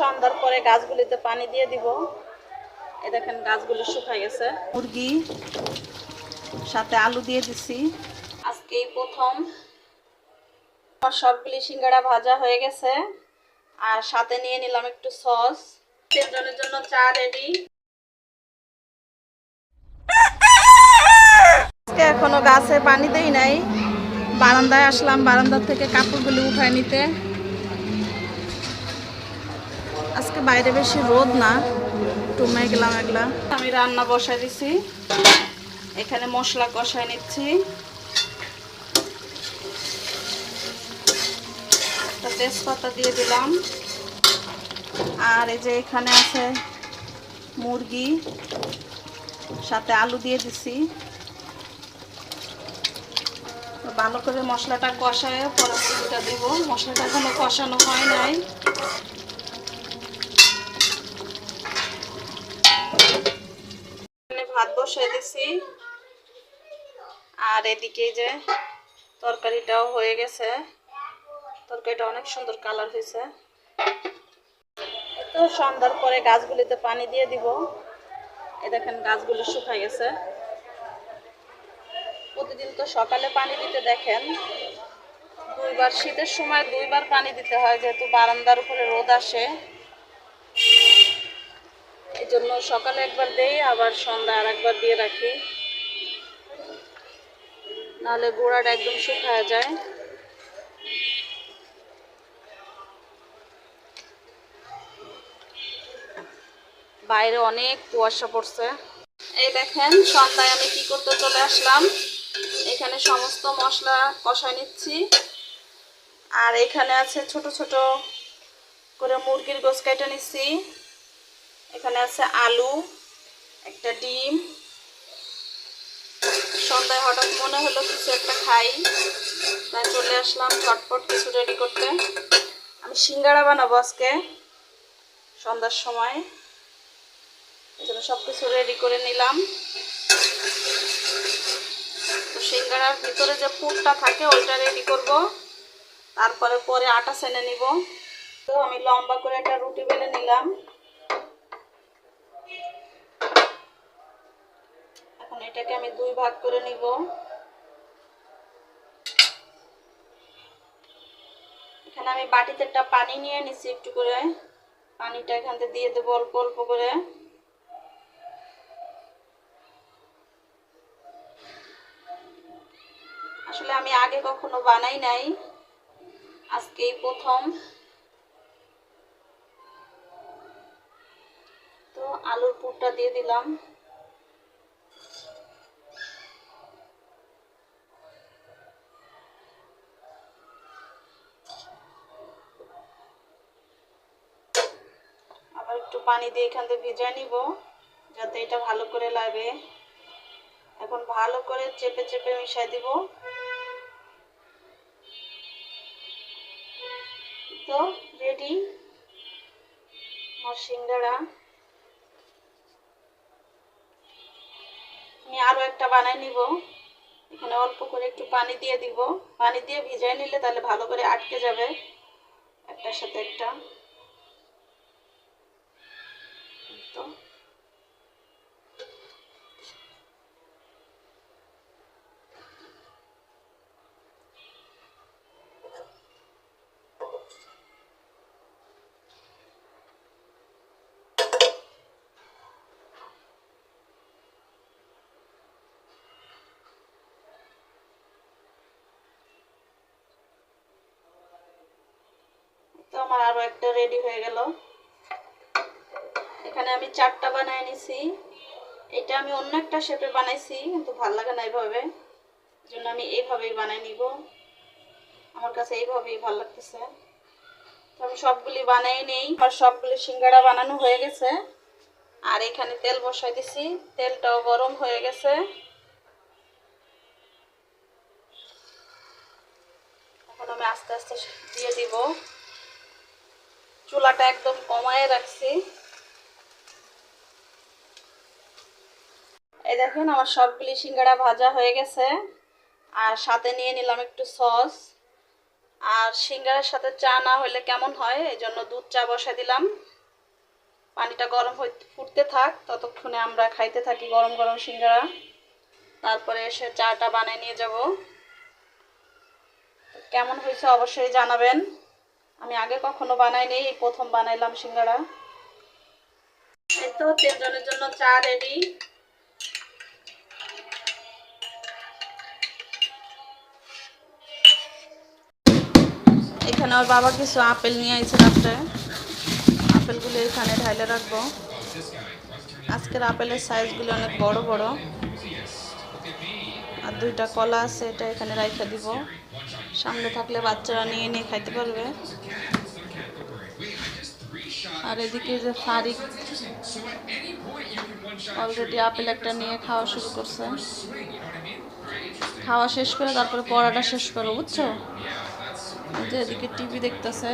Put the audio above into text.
সন্ধ্যার পরে গাছগুলিতে পানি দিয়ে দিব। এই দেখেন গাছগুলি শুকায় গেছে। মুরগি সাথে আলু দিয়ে দিছি। আজকে প্রথম। সবগুলি সিঙ্গাড়া ভাজা হয়ে গেছে। আর সাথে নিয়ে নিলাম একটু সস। তিনজনের জন্য চা রেডি এখনও গাছে পানি দেই নাই। বারান্দায় আসলাম, বারান্দার থেকে কাপড়গুলি উঠায় নিতে। আজকে বাইরে বেশি রোদ না একটু মেঘলা মেঘলা আমি রান্না বসাই দিছি। এখানে মশলা কষাই নিচ্ছি। একটা তেজপাতা দিয়ে দিলাম। আর এই যে এখানে আছে মুরগি, সাথে আলু দিয়ে দিছি। ভালো করে মশলাটা কষায় পরে দিব। মশলাটা এখনও কষানো হয় নাই। বসিয়ে দিছি আর এদিকে যে তরকারিটাও হয়ে গেছে। তরকারিটা অনেক সুন্দর কালার হয়েছে। তো সন্ধ্যার পরে গাছগুলিতে পানি দিয়ে দিব। এ দেখেন গাছগুলি শুকায় গেছে। প্রতিদিন তো সকালে পানি দিতে দেখেন। দুইবার শীতের সময় দুইবার পানি দিতে হয়, যেহেতু বারান্দার উপরে রোদ আসে। এই জন্য সকালে একবার দেই, আবার সন্ধ্যা আর একবার দিয়ে রাখি। নাহলে গোড়াটা একদম শুকায় যায়। বাইরে অনেক কুয়াশা পড়ছে। এই দেখেন, সন্ধ্যায় আমি কি করতে চলে আসলাম। এখানে সমস্ত মশলা কষায় নিচ্ছি। আর এখানে আছে ছোট ছোট করে মুরগির গোস কেটে নিচ্ছি। এখানে আছে আলু, একটা ডিম। সন্ধ্যায় হঠাৎ মনে হলো কিছু একটা খাই। তাই চলে আসলাম ঝটপট কিছু রেডি করতে। আমি সিঙ্গাড়া বানাবো আজকে, সন্ধ্যার সময়। জন্য সব কিছু রেডি করে নিলাম। তো সিঙ্গাড়ার ভিতরে যে পুরটা থাকে, ওইটা রেডি করব। তারপরে পরে আটা সেনে নিব। তো আমি লম্বা করে একটা রুটি বেলে নিলাম এখন এটাকে আমি দুই ভাগ করে নিব। এখানে আমি বাটিতে একটা পানি নিয়ে নিছি একটু করে। পানিটা এখান থেকে দিয়ে দেবো অল্প অল্প করে। আসলে আমি আগে কখনো বানাই নাই। আজকেই প্রথম। তো আলুর পুরটা দিয়ে দিলাম আবার একটু পানি দিয়ে এখান থেকে ভিজাই নিব, যাতে এটা ভালো করে লাগে এখন ভালো করে চেপে চেপে মিশাই দিব। তো রেডি আমার সিঙ্গারা আমি আরও একটা বানাই নিব। এখানে অল্প করে একটু পানি দিয়ে দিব। পানি দিয়ে ভিজাই নিলে তাহলে ভালো করে আটকে যাবে। একটার সাথে একটা। তো তো আমার আরও একটা রেডি হয়ে গেল। এখানে আমি চারটা বানায় নিছি। এটা আমি অন্য একটা শেপে বানাইছি, কিন্তু ভালো লাগে না এইভাবে। জন্য আমি এইভাবেই বানাই নিব। আমার কাছে এইভাবেই ভালো লাগতেছে। তো আমি সবগুলি বানাই নেই। আর সবগুলি সিঙ্গাড়া বানানো হয়ে গেছে। আর এখানে তেল বসাই দিছি। তেলটাও গরম হয়ে গেছে। এখন আমি আস্তে আস্তে দিয়ে দিব। চুলাটা একদম কমায় রাখছি। এই দেখেন আমার সবগুলি সিঙ্গাড়া ভাজা হয়ে গেছে। আর সাথে নিয়ে নিলাম একটু সস। আর সিঙ্গারের সাথে চা না হলে কেমন হয়? এই জন্য দুধ চা বসাই দিলাম। পানিটা গরম হই ফুটতে থাক, ততক্ষণে আমরা খাইতে থাকি গরম গরম সিঙ্গারা। তারপরে এসে চাটা বানিয়ে নিয়ে যাব। কেমন হয়েছে অবশ্যই জানাবেন। আমি আগে কখনো বানাইনি এই প্রথম বানাইলাম সিঙ্গারা। এই তো তিনজনের জন্য চা রেডি এখানে ওর বাবা কিছু আপেল নিয়ে আইছে রাত্রে। আপেলগুলো এখানে ঢাইলে রাখব। আজকের আপেলের সাইজগুলো অনেক বড় বড়। আর দুইটা কলা আছে, এটা এখানে রাইখা দিব। সামনে থাকলে বাচ্চারা নিয়ে নিয়ে খাইতে পারবে। আর এদিকে যে ফারিক অলরেডি আপেল একটা নিয়ে খাওয়া শুরু করছে। খাওয়া শেষ করে তারপরে পড়াটা শেষ করো বুঝছ? যে এদিকে টিভি দেখতেছে